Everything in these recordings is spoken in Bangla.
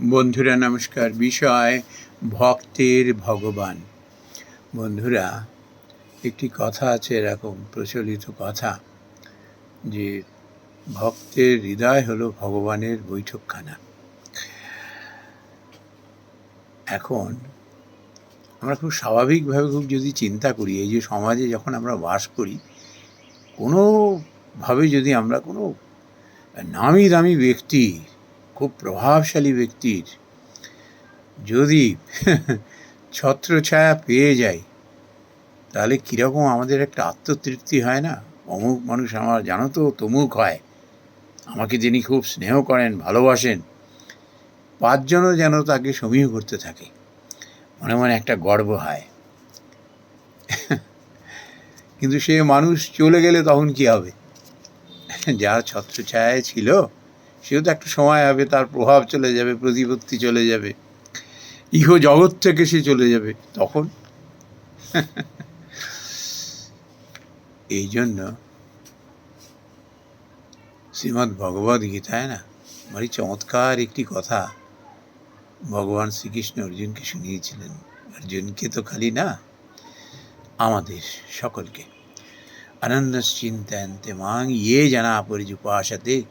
বন্ধুরা, নমস্কার। বিষয় ভক্তের ভগবান। বন্ধুরা, একটি কথা আছে এরকম, প্রচলিত কথা, যে ভক্তের হৃদয় হলো ভগবানের বৈঠকখানা। এখন আমরা খুব স্বাভাবিকভাবে খুব যদি চিন্তা করি, এই যে সমাজে যখন আমরা বাস করি, কোনোভাবে যদি আমরা কোনো নামি দামি ব্যক্তি খুব প্রভাবশালী ব্যক্তির। যদি ছত্রছায়া পেয়ে যাই তাহলে কীরকম আমাদের একটা আত্মতৃপ্তি হয় না? অমুক মানুষ আমার, জানো তো, তমুক হয়। আমাকে যিনি খুব স্নেহ করেন, ভালোবাসেন, পাঁচজনও যেন তাকে সমীহ করতে থাকে। মনে মনে একটা গর্ব হয়। কিন্তু সে মানুষ চলে গেলে তখন কি হবে? যার ছত্রছায়ায় ছিল সেও তো একটা সময় হবে, তার প্রভাব চলে যাবে, প্রতিপত্তি চলে যাবে। ইহ জগৎ থেকে সে চলে যাবে, তখন? এই জন্য শ্রীমদ্ ভগবদ গীতায় না ভারী চমৎকার একটি কথা ভগবান শ্রীকৃষ্ণ অর্জুনকে শুনিয়েছিলেন। অর্জুনকে তো খালি না, আমাদের সকলকে। আনন্দশ্চিন্তায়ন্তে মাং ইয়ে জানা পরিজুপাসতে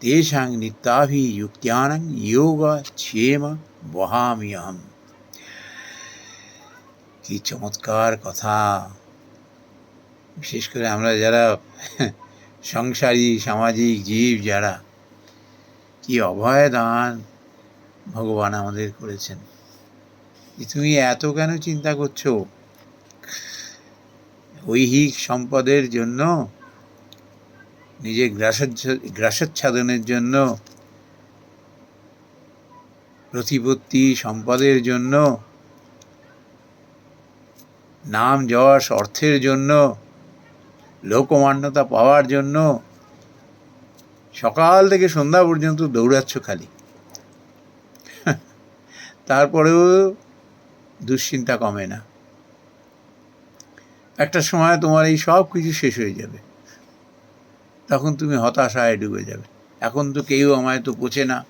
তেষাং নিত্যাভিযুক্তিয়ানাং যোগ ছেম বহামিয়হম কি চমৎকার কথা। বিশেষ করে আমরা যারা সংসারী, সামাজিক জীব, যারা কি অভয় দান ভগবান আমাদের করেছেন। তুমি এত কেন চিন্তা করছ? ঐহিক সম্পদের জন্য নিজের গ্রাসচ্ছ গ্রাসচ্ছাদনের জন্য প্রতিপত্তি, সম্পদের জন্য নাম, যশ, অর্থের জন্য, লোকমান্যতা পাওয়ার জন্য সকাল থেকে সন্ধ্যা পর্যন্ত দৌড়াচ্ছ খালি। তারপরেও দুশ্চিন্তা কমে না। একটা সময় তোমার এই সব কিছু শেষ হয়ে যাবে। তখন তুমি হতাশায় ডুবে যাবে। এখন তো কেউ আমায় তো পোচে না।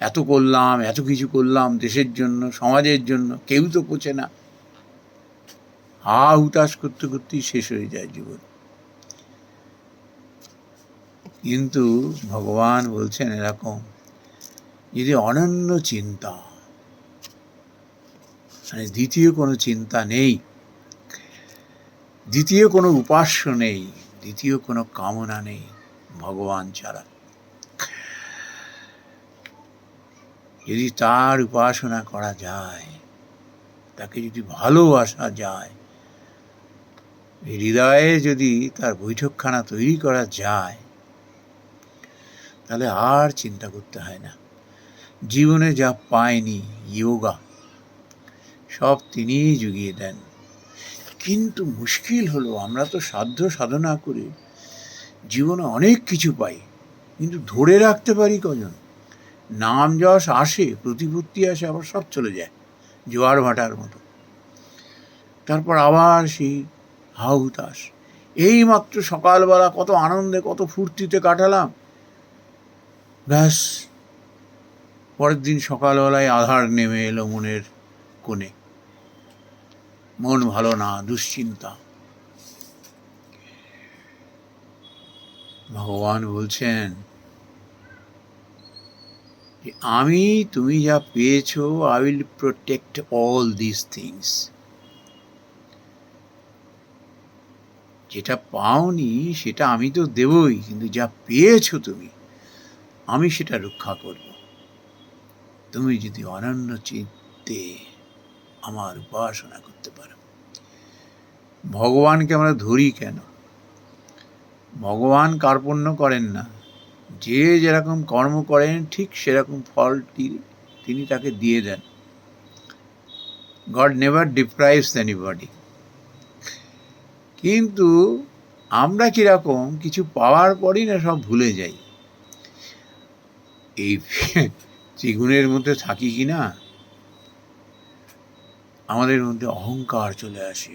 এত করলাম, এত কিছু করলাম দেশের জন্য, সমাজের জন্য, কেউ তো পোচে না। হা হুতাশ করতে করতেই শেষ হয়ে যায় জীবন। কিন্তু ভগবান বলছেন এরকম, যদি অনন্য চিন্তা মানে দ্বিতীয় কোনো চিন্তা নেই, দ্বিতীয় কোনো উপাস্য নেই দ্বিতীয় কোনো কামনা নেই ভগবান ছাড়া। যদি তার উপাসনা করা যায়, তাকে যদি ভালোবাসা যায়, হৃদয়ে যদি তার বৈঠকখানা তৈরি করা যায়, তাহলে আর চিন্তা করতে হয় না। জীবনে যা পায়নি যোগা সব তিনিই জুগিয়ে দেন। কিন্তু মুশকিল হলো, আমরা তো সাধ্য সাধনা করে জীবনে অনেক কিছু পাই, কিন্তু ধরে রাখতে পারি কজন? নাম যশ আসে, প্রতিপত্তি আসে, আবার সব চলে যায়, জোয়ার ভাটার মতো। তারপর আবার সেই হাউতাস এই মাত্র সকালবেলা কত আনন্দে, কত ফুর্তিতে কাটালাম। ব্যাস, পরের দিন সকালবেলায় আধার নেমে এলো মনের কোণে। মন ভালো না, দুশ্চিন্তা। ভগবান বলছেন আমি, তুমি যা পেয়েছ I will protect all this things যেটা পাওনি, সেটা আমি তো দেবই, কিন্তু যা পেয়েছ তুমি, আমি সেটা রক্ষা করব। তুমি যদি অনন্য চিত্তে আমার উপাসনা করতে পারো। ভগবানকে আমরা ধরি কেন? ভগবান কার্পণ্য করেন না। যে যেরকম কর্ম করেন, ঠিক সেরকম ফলটি তিনি তাকে দিয়ে দেন। গড নেভার ডিপ্রাইভস এনিবডি কিন্তু আমরা কীরকম কিছু পাওয়ার পরই না সব ভুলে যাই। এই ত্রিগুণের মধ্যে থাকি কি না? আমাদের মধ্যে অহংকার চলে আসে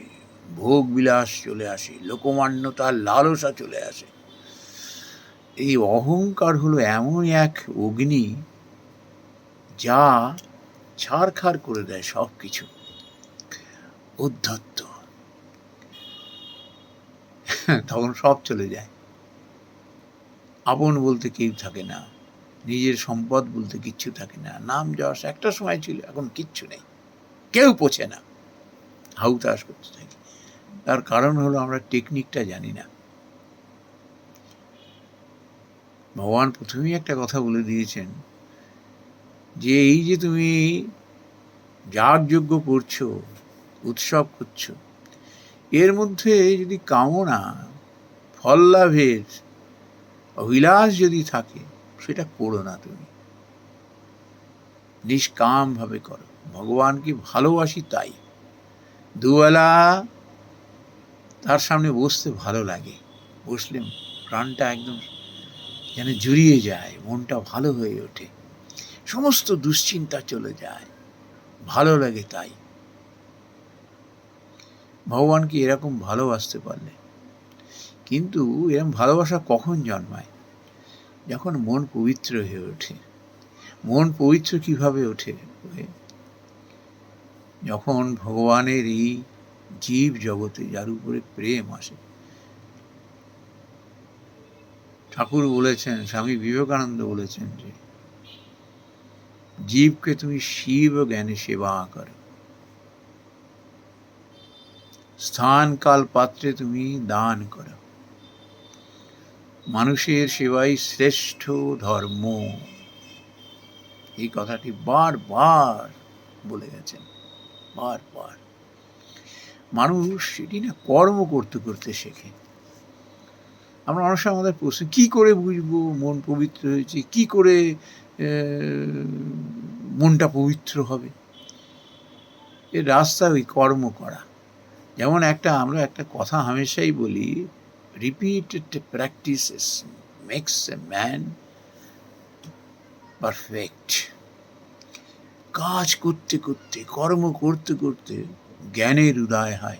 ভোগ বিলাস চলে আসে লোকমান্যতার লালসা চলে আসে। এই অহংকার হলো এমন এক অগ্নি যা ছাড়খাড় করে দেয় সব কিছু উদ্ধত্ত। তখন সব চলে যায়। আপন বলতে কেউ থাকে না, নিজের সম্পদ বলতে কিচ্ছু থাকে না, নাম যশ একটা সময় ছিল, এখন কিচ্ছু নেই। কেউ পোছে না। হাউতাস করতে থাকি। তার কারণ হলো আমরা টেকনিকটা জানি না। ভগবান প্রথমেই একটা কথা বলে দিয়েছেন যে, এই যে তুমি যাগযজ্ঞ করছ, উৎসব করছ, এর মধ্যে যদি কামনা, ফল লাভের অভিলাষ যদি থাকে, সেটা করো না তুমি। নিষ্কামভাবে করো। ভগবানকে ভালোবাসি তাই। দুবেলা তার সামনে বসতে ভালো লাগে। বসলে প্রাণটা একদম যেন জুড়িয়ে যায়, মনটা ভালো হয়ে ওঠে। সমস্ত দুশ্চিন্তা চলে যায়, ভালো লাগে তাই। ভগবানকে এরকম ভালোবাসতে পারলে? কিন্তু এরকম ভালোবাসা কখন জন্মায়? যখন মন পবিত্র হয়ে ওঠে। মন পবিত্র কীভাবে ওঠে? যখন ভগবানের এই জীব জগতে যার উপরে প্রেম আসে। ঠাকুর বলেছেন, স্বামী বিবেকানন্দ বলেছেন যে, জীবকে তুমি শিব জ্ঞানে সেবা করো। স্থান কাল পাত্রে তুমি দান করো। মানুষের সেবাই শ্রেষ্ঠ ধর্ম। এই কথাটি বারবার বলে গেছেন। বারবার মানুষ সেটি না কর্ম করতে করতে শেখে। আমরা অনেক সময় আমাদের প্রশ্ন, কী করে বুঝব মন পবিত্র হয়েছে? কি করে মনটা পবিত্র হবে? এর রাস্তা ওই কর্ম করা। যেমন একটা, আমরা একটা কথা হামেশাই বলি repeated practices makes a man perfect কাজ করতে করতে, কর্ম করতে করতে জ্ঞানের উদয় হয়।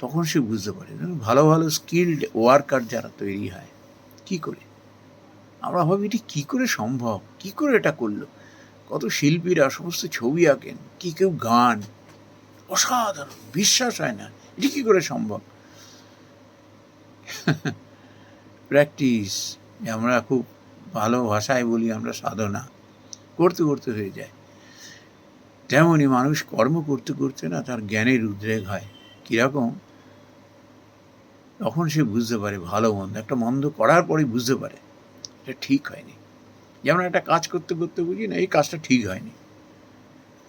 তখন সে বুঝতে পারে ভালো ভালো স্কিল্ড ওয়ার্কার যারা তৈরি হয়, কি করে? আমরা ভাবি, এটি কী করে সম্ভব? কি করে এটা করল? কত শিল্পীরা সমস্ত ছবি আঁকেন, কি কেউ গান? অসাধারণ, বিশ্বাস হয় না, এটি কী করে সম্ভব? প্র্যাকটিস আমরা খুব ভালো ভাষায় বলি, আমরা সাধনা। করতে করতে হয়ে যায়। তেমনই মানুষ কর্ম করতে করতে না তার জ্ঞানের উদ্রেক হয়। কীরকম? তখন সে বুঝতে পারে ভালো মন্দ। একটা মন্দ করার পরেই বুঝতে পারে এটা ঠিক হয়নি। যেমন একটা কাজ করতে করতে বুঝি না, এই কাজটা ঠিক হয়নি।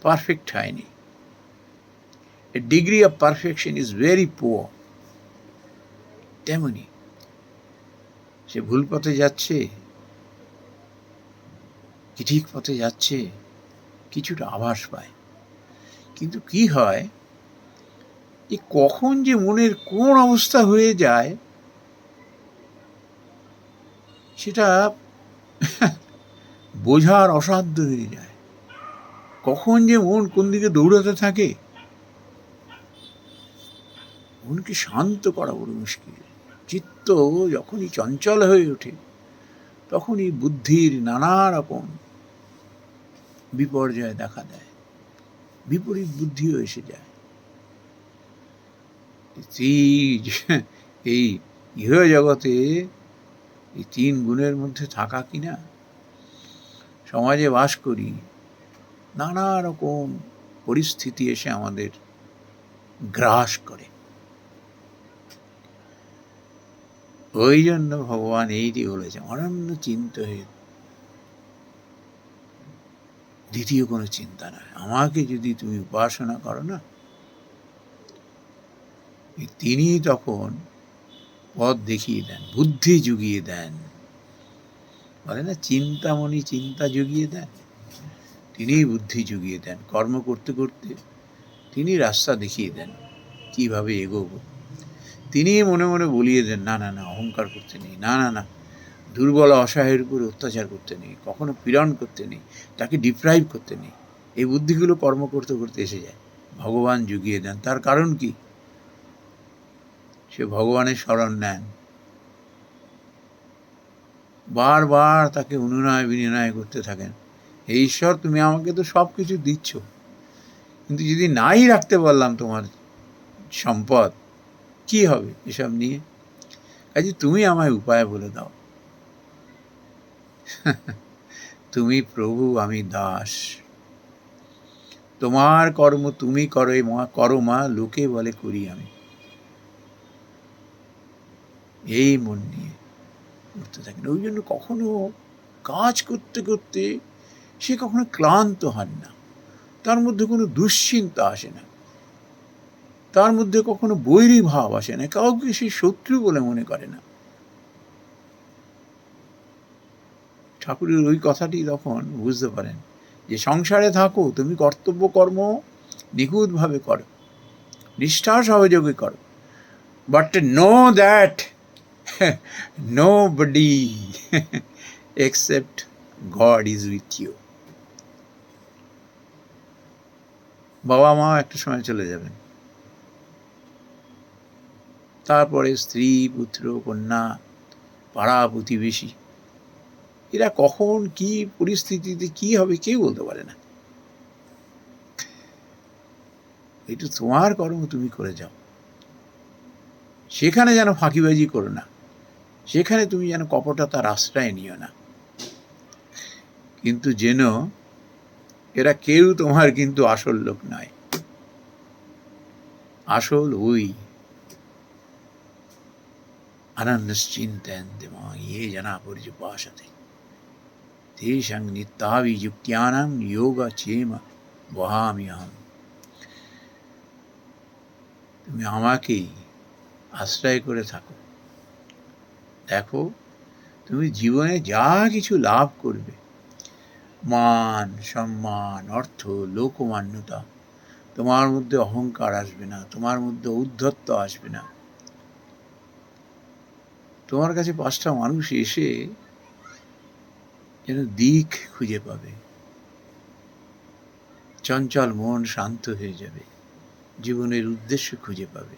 পারফেক্ট হয়নি। Degree of perfection is very poor তেমনি সে ভুল পথে যাচ্ছে ঠিক পথে যাচ্ছে, কিছুটা আভাস পায়। কিন্তু কি হয়? যে কখন যে মনের কোন অবস্থা হয়ে যায়, সেটা বোঝার অসাধ্য হয়ে যায়। কখন যে মন কোন দিকে দৌড়াতে থাকে, মনকে শান্ত করা বড় মুশকিল। চিত্ত যখনই চঞ্চল হয়ে ওঠে, তখনই বুদ্ধির নানা রকম বিপর্যয় দেখা দেয়, বিপরীত বুদ্ধিও এসে যায়। এই গৃহ জগতে এই তিন গুণের মধ্যে থাকা কিনা সমাজে বাস করি, নানা রকম পরিস্থিতি এসে আমাদের গ্রাস করে। ওই জন্য ভগবান এইটি বলেছে অনন্য চিন্ত হয়ে দ্বিতীয় কোনো চিন্তা নয়। আমাকে যদি তুমি উপাসনা করো না তিনি তখন পথ দেখিয়ে দেন, বুদ্ধি জুগিয়ে দেন। বলে না, চিন্তামণি চিন্তা জুগিয়ে দেন। তিনিই বুদ্ধি জুগিয়ে দেন, কর্ম করতে করতে তিনি রাস্তা দেখিয়ে দেন, কীভাবে এগোবো। তিনি মনে মনে বলিয়ে দেন, না না না, অহংকার করতে নেই, না না না দুর্বল, অসহায়ের উপরে অত্যাচার করতে নেই, কখনো পীড়ন করতে নেই, তাকে ডিপ্রাইভ করতে নেই। এই বুদ্ধিগুলো কর্ম করতে করতে এসে যায়। ভগবান জুগিয়ে দেন। তার কারণ কি? সে ভগবানের স্মরণ নেন। বারবার তাকে অনুনয় বিনিময় করতে থাকেন। হে ঈশ্বর, তুমি আমাকে তো সব কিছু দিচ্ছ। কিন্তু যদি নাই রাখতে পারলাম তোমার সম্পদ, কি হবে এসব নিয়ে? কাজে তুমি আমায় উপায় বলে দাও। তুমি প্রভু, আমি দাস। তোমার কর্ম তুমি করো মা করো মা, লোকে বলে করি আমি। এই মন নিয়ে করতে থাকেন। ওই জন্য কখনো কাজ করতে করতে সে কখনো ক্লান্ত হন না। তার মধ্যে কোনো দুশ্চিন্তা আসে না। তার মধ্যে কখনো বৈরী ভাব আসে না। কাউকে সে শত্রু বলে মনে করে না। ঠাকুরের ওই কথাটি তখন বুঝতে পারেন যে সংসারে থাকো, তুমি কর্তব্য কর্ম নিখুঁতভাবে করো নিষ্ঠা সহযোগে করো but know that nobody except God is with you বাবা মা একটা সময় চলে যাবেন। তারপরে স্ত্রী, পুত্র, কন্যা, পাড়া প্রতিবেশী। এরা কখন কি পরিস্থিতিতে কি হবে কেউ বলতে পারে না। এটা তোমার কর্ম, তুমি করে যাও। সেখানে যেন ফাঁকিবাজি করো না। সেখানে তুমি যেন কপটতার আশ্রয় নিও না। কিন্তু যেন এরা কেউ তোমার কিন্তু আসল লোক নয়। আসল ওই। আনন্দ চিন্তেন দেমা ইয়ে জানা পরিচয় সাথে। तेषां नित्याभियुक्त्यानां योगक्षेम বহামি আহম তুমি আমাকেই আশ্রয় করে থাকো দেখো তুমি জীবনে যা কিছু লাভ করবে মান সম্মান অর্থ লোকমান্যতা তোমার মধ্যে অহংকার আসবে না তোমার মধ্যে উদ্ধত্ত আসবে না তোমার কাছে পাঁচটা মানুষ এসে যেন দিক খুঁজে পাবে। চঞ্চল মন শান্ত হয়ে যাবে। জীবনের উদ্দেশ্য খুঁজে পাবে।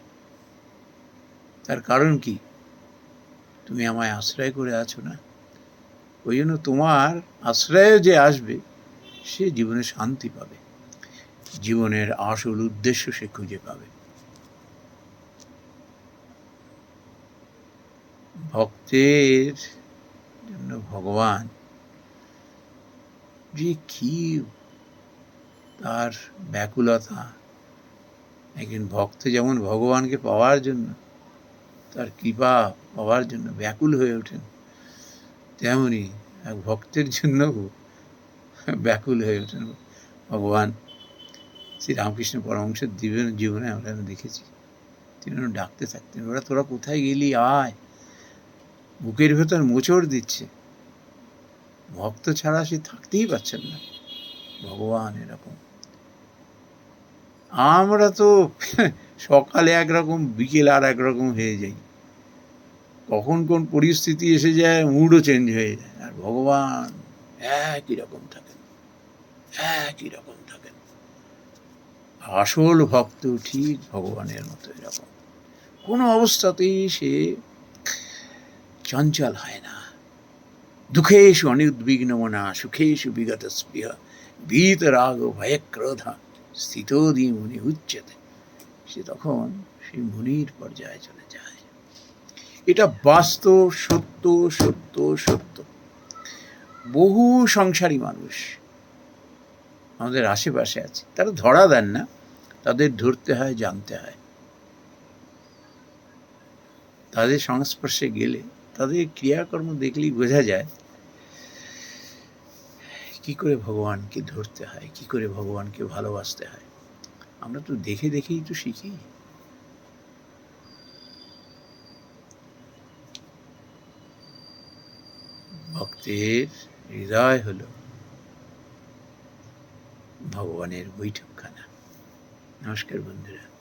তার কারণ কি? তুমি আমায় আশ্রয় করে আছো না? ওই জন্য তোমার আশ্রয়ে যে আসবে, সে জীবনে শান্তি পাবে। জীবনের আসল উদ্দেশ্য সে খুঁজে পাবে। ভক্তের জন্য ভগবান যে কি তার ব্যাকুলতা। একজন ভক্ত যেমন ভগবানকে পাওয়ার জন্য, তার কৃপা পাওয়ার জন্য ব্যাকুল হয়ে ওঠেন, তেমনি এক ভক্তের জন্য ব্যাকুল হয়ে ওঠেন ভগবান। শ্রী রামকৃষ্ণ পরমহংসের জীবন জীবনে আমরা দেখেছি, তিনি ডাকতে থাকতেন, ওরা, তোরা কোথায় গেলি? আয়। বুকের ভেতর মোচড় দিচ্ছে। ভক্ত ছাড়া সে থাকতেই পারছেন না। ভগবান এরকম। আমরা তো সকালে একরকম, বিকেল আর একরকম হয়ে যাই। কখন কোন পরিস্থিতি এসে যায় মুডও চেঞ্জ হয়ে যায়। আর ভগবান একই রকম থাকেন। একই রকম থাকেন। আসল ভক্ত ঠিক ভগবানের মতো এরকম। কোনো অবস্থাতেই সে চঞ্চল হয় না। সুখেশু বিগত স্পৃহ ভীত রাগ ভয় ক্রোধ স্থিতোদি মুনি উচ্চতে সে তখন সেই মুনির পর্যায়ে চলে যায়। এটা বাস্তব, সত্য সত্য সত্য। বহু সংসারী মানুষ আমাদের আশেপাশে আছে। তারা ধরা দেন না, তাদের ধরতে হয়, জানতে হয়। তাদের সংস্পর্শে গেলে তাদের ক্রিয়াকর্ম দেখলেই বোঝা যায় কি করে ভগবানকে ধরতে হয়, কি করে ভগবানকে ভালোবাসতে হয়। আমরা তো দেখে দেখেই তো শিখি। ভক্তের হৃদয় হলো ভগবানের বৈঠকখানা। নমস্কার বন্ধুরা।